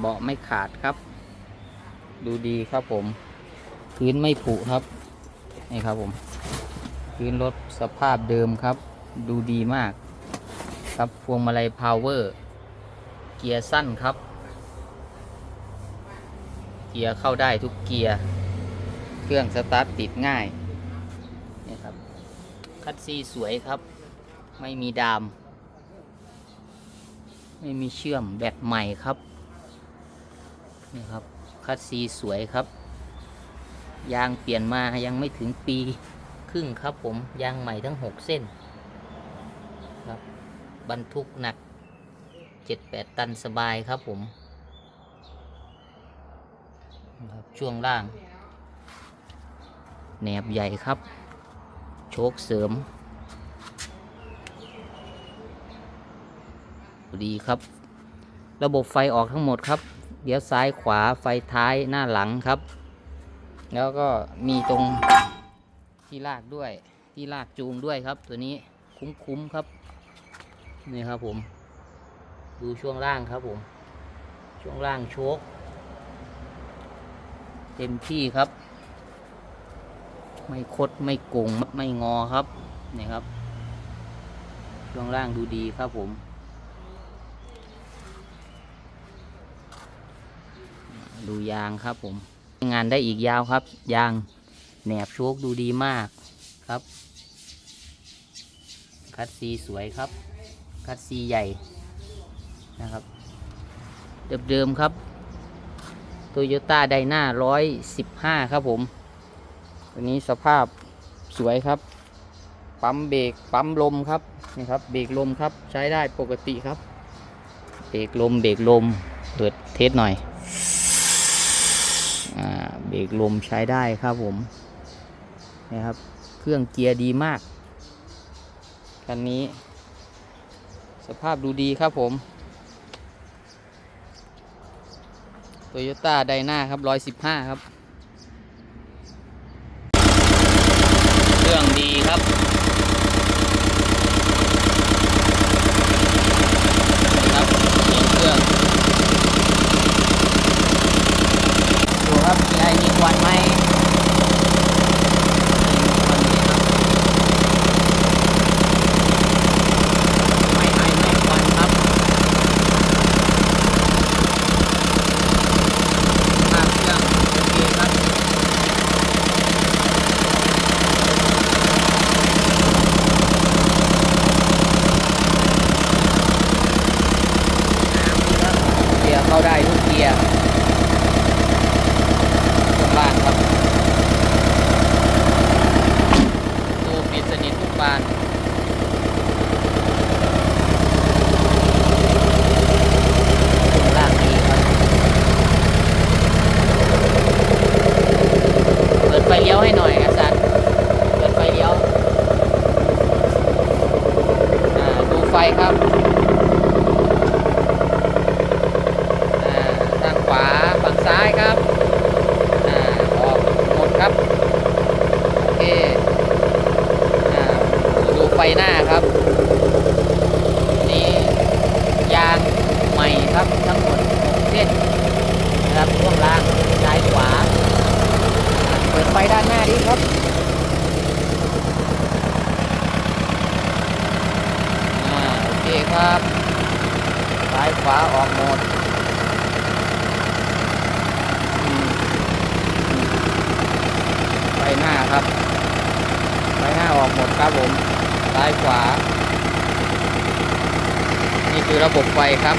เบาะไม่ขาดครับ ดูดีครับผม พื้นไม่ผุครับ นี่ครับผม พื้นรถสภาพเดิมครับ ดูดีมาก ครับพวงมาลัยพาวเวอร์ เกียร์สั้นครับ เกียร์เข้าได้ทุกเกียร์ เครื่องสตาร์ทติดง่าย นี่ครับ คัดซีสวยครับ ไม่มีดาม ไม่มีเชื่อมแบตใหม่ครับ นี่ครับคัดซีสวยครับ ยางเปลี่ยนมายังไม่ถึงปีครึ่งครับผมยางใหม่ทั้ง 6 เส้นครับบรรทุกหนัก 7-8 ตันสบายครับผมครับช่วงล่างแหนบใหญ่ครับ โชคเสริมดีครับ ระบบไฟออกทั้งหมดครับ เดี๋ยวซ้ายขวาไฟท้ายหน้าหลังครับ แล้วก็มีตรงที่ลากด้วย ที่ลากจูงด้วยครับ ตัวนี้คุ้มๆครับ นี่ครับผม ดูช่วงล่างครับผม ช่วงล่างโชคเต็มที่ครับ ไม่คดไม่โกงไม่งอครับนี่ครับ ช่วงล่างดูดีครับผม ดูยางครับผม งานได้อีกยาวครับ ยางแหนบโชคดูดีมากครับ คัดซีสวยครับ คัดซีใหญ่นะครับ เดิมๆครับโตโยต้าไดนาร้อยสิบห้าครับผม ตัวนี้สภาพสวยครับ ปั๊มเบรกปั๊มลมครับนี่ครับเบรกลมครับใช้ได้ปกติครับ เบรกลมเบรกลมเปิดเทสหน่อย เบรกลมใช้ได้ครับผมนะครับ เครื่องเกียร์ดีมากคันนี้ สภาพดูดีครับผมโตโยต้าไดนาครับ115ครับรื่องดีครับ นี่ครับเสียงเครื่อง ดูครับมีไอมีควันไหมไม่ไอไม่ควันครับภาพเครื่องโอเคครับ เกียร์เข้าได้ ทุกเกียร์ข้างล่างครับตูปิดสนิททุกบานข้างล่างดีครับเปิดไฟเลี้ยวให้หน่อยอาจารย์เปิดไฟเลี้ยว อ่า ดูไฟครับ อ่าทางขวาฝั่งซ้ายครับ อ่า ออกหมดครับ โอเค อ่า ดูไฟหน้าครับ นี่ยางใหม่ครับทั้งหมด6เส้นนะครับช่วงล่างซ้ายขวา อ่าเปิดไฟด้านหน้าดีครับอ่าโอเคครับซ้ายขวาออกหมดอืมไฟหน้าครับไฟหน้าออกหมดครับผมซ้ายขวา นี่คือระบบไฟครับ